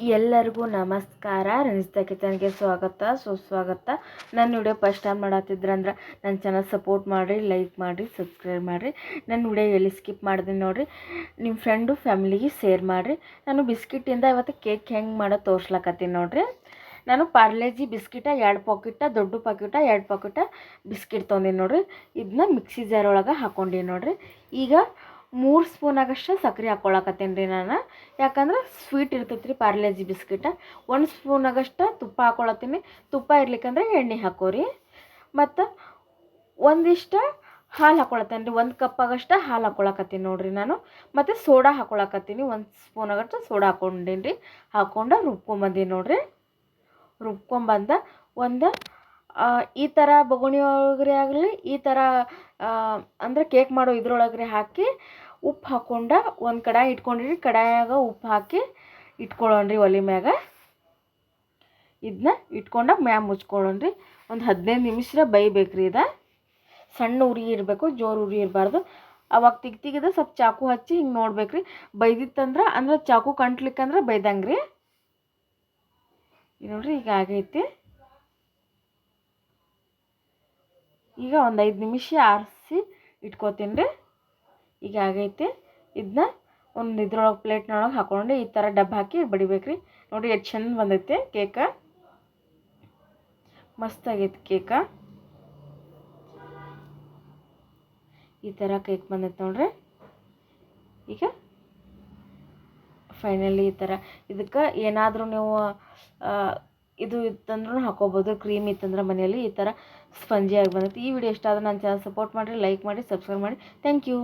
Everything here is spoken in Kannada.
ಎಲ್ಲರಿಗೂ ನಮಸ್ಕಾರ. ರಂಜಿತ ಕಿಚನ್ಗೆ ಸ್ವಾಗತ. ಸುಸ್ವಾಗತ. ನನ್ನ ವಿಡಿಯೋ ಫಸ್ಟ್ ಟೈಮ್ ಮಾಡತ್ತಿದ್ರಂದ್ರೆ ನನ್ನ ಚಾನಲ್ ಸಪೋರ್ಟ್ ಮಾಡಿರಿ, ಲೈಕ್ ಮಾಡಿರಿ, ಸಬ್ಸ್ಕ್ರೈಬ್ ಮಾಡಿರಿ. ನನ್ನ ವಿಡಿಯೋ ಎಲ್ಲಿ ಸ್ಕಿಪ್ ಮಾಡಿದೆ ನೋಡಿರಿ ನಿಮ್ಮ ಫ್ರೆಂಡು, ಫ್ಯಾಮಿಲಿಗೆ ಶೇರ್ ಮಾಡಿರಿ. ನಾನು ಬಿಸ್ಕಿಟಿಂದ ಇವತ್ತು ಕೇಕ್ ಹೆಂಗೆ ಮಾಡೋ ತೋರ್ಸ್ಲಕತ್ತೀನಿ ನೋಡಿರಿ. ನಾನು ಪಾರ್ಲೇಜಿ ಬಿಸ್ಕಿಟ, ಎರಡು ಪಾಕಿಟ, ದೊಡ್ಡ ಪಾಕಿಟ, ಎರಡು ಪಾಕಿಟ ಬಿಸ್ಕಿಟ್ ತೊಗೊಂಡಿನಿ ನೋಡಿರಿ. ಇದನ್ನ ಮಿಕ್ಸಿ ಜಾರ್ ಒಳಗೆ ಹಾಕೊಂಡೀನಿ ನೋಡಿರಿ. ಈಗ ಮೂರು ಸ್ಪೂನ್ ಆಗಷ್ಟು ಸಕ್ಕರೆ ಹಾಕ್ಕೊಳಕತ್ತೀನಿ ರೀ ನಾನು. ಯಾಕಂದ್ರೆ ಸ್ವೀಟ್ ಇರ್ತೈತೆ ರೀ ಪಾರ್ಲೇಜಿ ಬಿಸ್ಕಿಟ. ಒಂದು ಸ್ಪೂನ್ ಆಗಷ್ಟು ತುಪ್ಪ ಹಾಕ್ಕೊಳತ್ತೀನಿ ತುಪ್ಪ ಇರ್ಲಿಕ್ಕಂದ್ರೆ ಎಣ್ಣೆ ಹಾಕೋರಿ. ಮತ್ತು ಒಂದಿಷ್ಟು ಹಾಲು ಹಾಕ್ಕೊಳತ್ತೇನೆ ರೀ. ಒಂದು ಕಪ್ ಆಗಷ್ಟು ಹಾಲು ಹಾಕ್ಕೊಳಕತ್ತೀನಿ ನೋಡಿರಿ ನಾನು. ಮತ್ತು ಸೋಡಾ ಹಾಕ್ಕೊಳಕತ್ತೀನಿ ಒಂದು ಸ್ಪೂನ್ ಆಗಷ್ಟು ಸೋಡಾ ಹಾಕ್ಕೊಂಡೀನಿ ರೀ. ಹಾಕ್ಕೊಂಡು ರುಬ್ಕೊಂಬಂದೀನಿ ನೋಡಿರಿ. ರುಬ್ಕೊಂಬಂದ ಒಂದು ಈ ಥರ ಬೊಗಣಿ ಒಳಗಡೆ ಆಗಲಿ, ಈ ಥರ ಅಂದರೆ ಕೇಕ್ ಮಾಡೋ ಇದ್ರೊಳಗ್ರೆ ಹಾಕಿ ಉಪ್ಪು ಹಾಕೊಂಡ ಒಂದು ಕಡಾಯಿ ಇಟ್ಕೊಂಡಿರಿ. ಕಡಾಯಾಗ ಉಪ್ಪು ಹಾಕಿ ಇಟ್ಕೊಳ್ಳೋಣ್ರಿ ಒಲೆ ಮ್ಯಾಗ. ಇದನ್ನ ಇಟ್ಕೊಂಡ ಮ್ಯಾಗ ಮುಚ್ಕೊಳ್ಳೋಣ್ರಿ. ಒಂದು ಹದಿನೈದು ನಿಮಿಷ ಬೈಬೇಕ್ರಿ ಇದು. ಸಣ್ಣ ಉರಿ ಇರಬೇಕು, ಜೋರು ಉರಿ ಇರಬಾರ್ದು. ಅವಾಗ ತಿಗ್ ತೆಗೆದು ಸ್ವಲ್ಪ ಚಾಕು ಹಚ್ಚಿ ಹಿಂಗೆ ನೋಡ್ಬೇಕ್ರಿ. ಬೈದಿತ್ತಂದ್ರೆ ಅಂದ್ರೆ ಚಾಕು ಕಂಟ್ಲಿಕ್ಕಂದ್ರೆ ಬೈದಂಗೆ ರೀ ನೋಡ್ರಿ ಈಗ ಆಗೈತಿ. ಈಗ ಒಂದು ಐದು ನಿಮಿಷ ಆರಿಸಿ ಇಟ್ಕೋತೀನಿ ರೀ ಈಗ ಆಗೈತೆ. ಇದನ್ನ ಒಂದು ಇದ್ರೊಳಗೆ ಪ್ಲೇಟ್ನೊಳಗೆ ಹಾಕ್ಕೊಂಡು ಈ ಥರ ಡಬ್ಬ ಹಾಕಿ ಬಡಿಬೇಕು ರೀ ನೋಡಿ ಎಷ್ಟು ಚೆಂದ ಬಂದೈತೆ ಕೇಕ. ಮಸ್ತ್ ಆಗೈತೆ ಕೇಕ. ಈ ಥರ ಕೇಕ್ ಬಂದೈತೆ ನೋಡ್ರಿ. ಈಗ ಫೈನಲಿ ಈ ಥರ ಇದಕ್ಕೆ ಏನಾದರೂ ನೀವು ಇದು ಇತ್ತಂದ್ರೂ ಹಾಕೋಬೋದು ಕ್ರೀಮ್ ಇತ್ತಂದ್ರೆ ಮನೆಯಲ್ಲಿ ಈ ಥರ ಸ್ಪಂಜಿಯಾಗಿ ಬಂದೈತೆ. ಈ ವಿಡಿಯೋ ಇಷ್ಟ ಆದ್ರೆ ನನ್ನ ಚಾನಲ್ ಸಪೋರ್ಟ್ ಮಾಡಿರಿ ಲೈಕ್ ಮಾಡಿ ಸಬ್ಸ್ಕ್ರೈಬ್ ಮಾಡಿ ಥ್ಯಾಂಕ್ ಯು